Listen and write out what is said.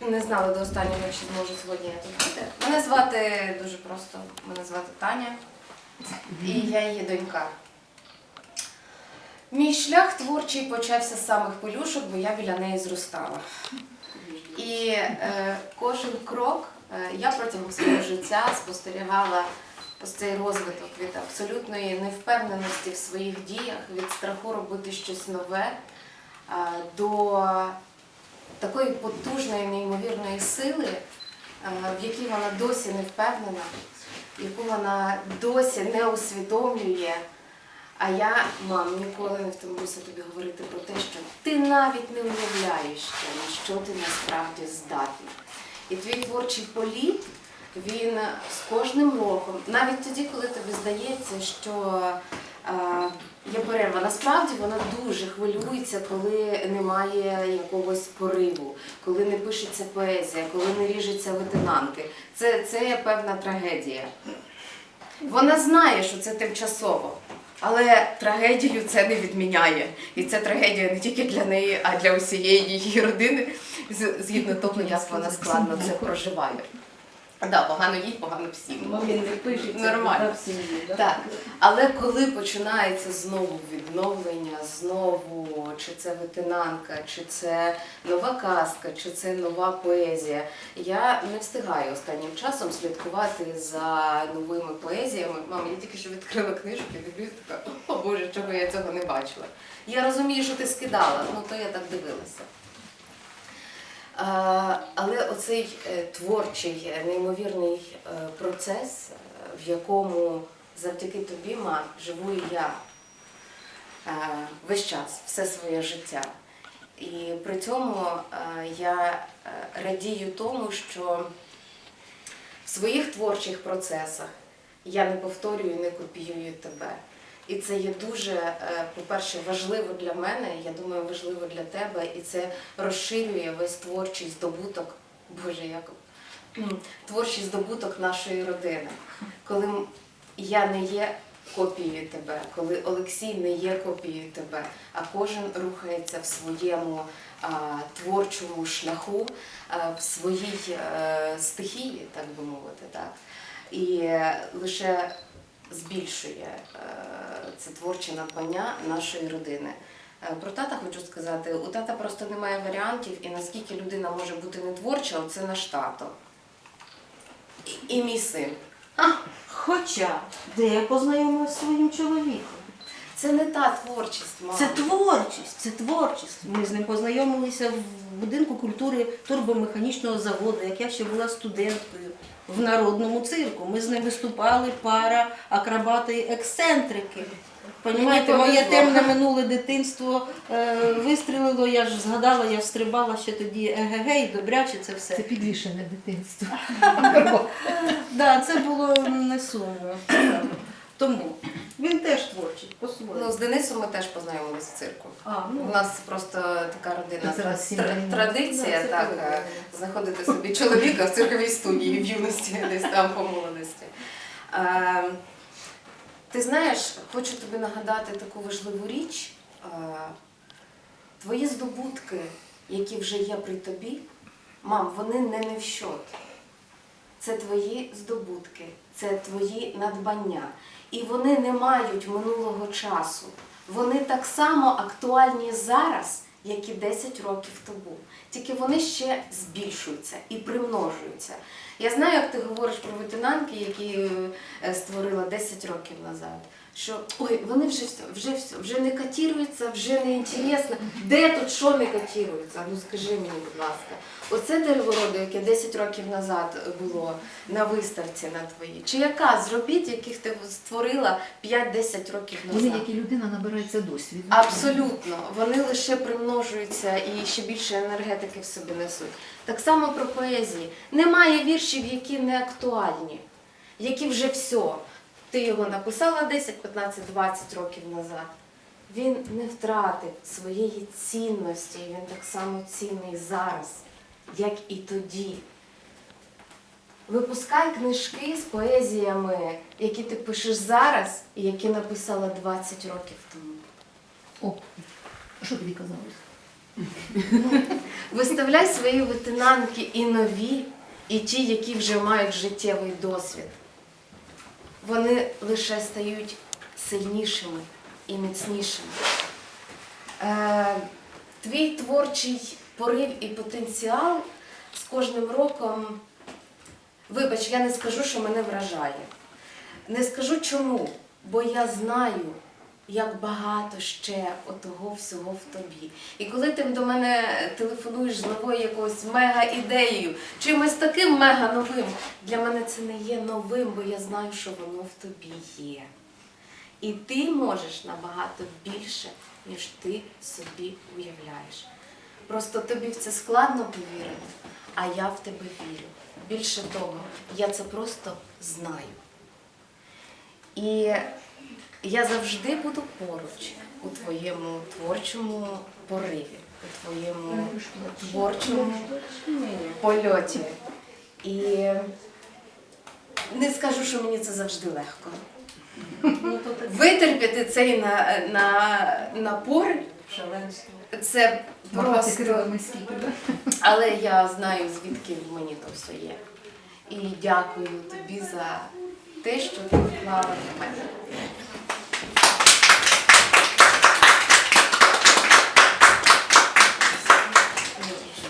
не знали до останнього, чи зможу сьогодні я тут бути. Мене звати дуже просто. Мене звати Таня, і я її донька. Мій шлях творчий почався з самих полюшок, бо я біля неї зростала. І е, кожен крок е, я протягом свого життя спостерігала ось цей розвиток від абсолютної невпевненості в своїх діях, від страху робити щось нове е, до такої потужної, неймовірної сили, е, в якій вона досі не впевнена, яку вона досі не усвідомлює. А я, мам, ніколи не втомлюся тобі говорити про те, що ти навіть не уявляєш на що ти насправді здатна. І твій творчий політ, він з кожним роком, навіть тоді, коли тобі здається, що є перерва, насправді вона дуже хвилюється, коли немає якогось пориву, коли не пишеться поезія, коли не ріжеться ветенанки. Це, це є певна трагедія. Вона знає, що це тимчасово, але трагедію це не відміняє. І це трагедія не тільки для неї, а для усієї її родини, згідно того, як вона складно це проживає. Да, погано їй, погано всім. Ну, він не пишеться Нормально. да, в сім'ї. Да? Так, але коли починається знову відновлення, знову чи це ветенанка, чи це нова казка, чи це нова поезія, я не встигаю останнім часом слідкувати за новими поезіями. Мама, я тільки що відкрила книжку і дивлюсь така, о Боже, чого я цього не бачила. Я розумію, що ти скидала, ну то я так дивилася. Але оцей е, творчий, е, неймовірний е, процес, в якому завдяки тобі, ма, живу і я весь час, все своє життя. І при цьому я радію тому, що в своїх творчих процесах я не повторюю, не копіюю тебе. І це є дуже, е, по-перше, важливо для мене, я думаю, важливо для тебе, і це розширює весь творчий здобуток, Боже, як творчий здобуток нашої родини. Коли я не є копією тебе, коли Олексій не є копією тебе, а кожен рухається в своєму а, творчому шляху, а, в своїй е, стихії, так би мовити, так. І е, лише збільшує е, це творче надбання нашої родини. Е, Про тата хочу сказати, у тата просто немає варіантів, і наскільки людина може бути не творча, це наш тато. І, і мій син. Хоча, де я познайомилася зі своїм чоловіком. Це не та творчість, мама. Це творчість, це творчість. Ми з ним познайомилися в будинку культури турбомеханічного заводу, як я ще була студенткою в народному цирку. Ми з ним виступали пара, акробати ексцентрики. Понімаєте, моє темне минуле дитинство е, вистрілило, я ж згадала, я стрибала ще тоді егегей, добряче це все. Це підвішене дитинство. Да, це було не сумно. Тому він теж творчий, по-своєму. Ну, з Денисом ми теж познайомилися в цирку. А, ну, У нас просто така тра- сімейна. традиція, Да, так, е, знаходити собі чоловіка в цирковій студії в юності, десь там по молодості. Е, Ти знаєш, хочу тобі нагадати таку важливу річ. Е, Твої здобутки, які вже є при тобі, мам, вони не не в щот. Це твої здобутки, це твої надбання. І вони не мають минулого часу. Вони так само актуальні зараз, як і 10 років тому. Тільки вони ще збільшуються і примножуються. Я знаю, як ти говориш про ветенанки, які е, створила 10 років назад. Що ой, вони вже вс- вже вс- вже не котіруються, вже не інтересно. Де тут що не котірується? Ну скажи мені, будь ласка, оце деревороду, яке 10 років назад було на виставці на твоїй, чи яка з робіт, яких ти створила 5-10 років назад? Вони, як і людина, набирається досвіду. Абсолютно, вони лише примножуються і ще більше енергетики в собі несуть. Так само про поезії. Немає віршів, які не актуальні, які вже все. Ти його написала 10, 15, 20 років назад. Він не втратив своєї цінності, і він так само цінний зараз, як і тоді. Випускай книжки з поезіями, які ти пишеш зараз і які написала 20 років тому. О, що тобі казали? Виставляй свої витинанки і нові, і ті, які вже мають життєвий досвід. Вони лише стають сильнішими і міцнішими. Е, твій творчий порив і потенціал з кожним роком, вибач, я не скажу, що мене вражає. Не скажу чому, бо я знаю, як багато ще отого всього в тобі. І коли ти до мене телефонуєш з новою якоюсь мега-ідеєю, чимось таким мега новим, для мене це не є новим, бо я знаю, що воно в тобі є. І ти можеш набагато більше, ніж ти собі уявляєш. Просто тобі в це складно повірити, а я в тебе вірю. Більше того, я це просто знаю. І я завжди буду поруч у твоєму творчому пориві, у твоєму творчому польоті. І не скажу, що мені це завжди легко. Витерпіти цей на, на, напор це просто. Але я знаю, звідки мені то все є. І дякую тобі за те, що ти вклала в мене.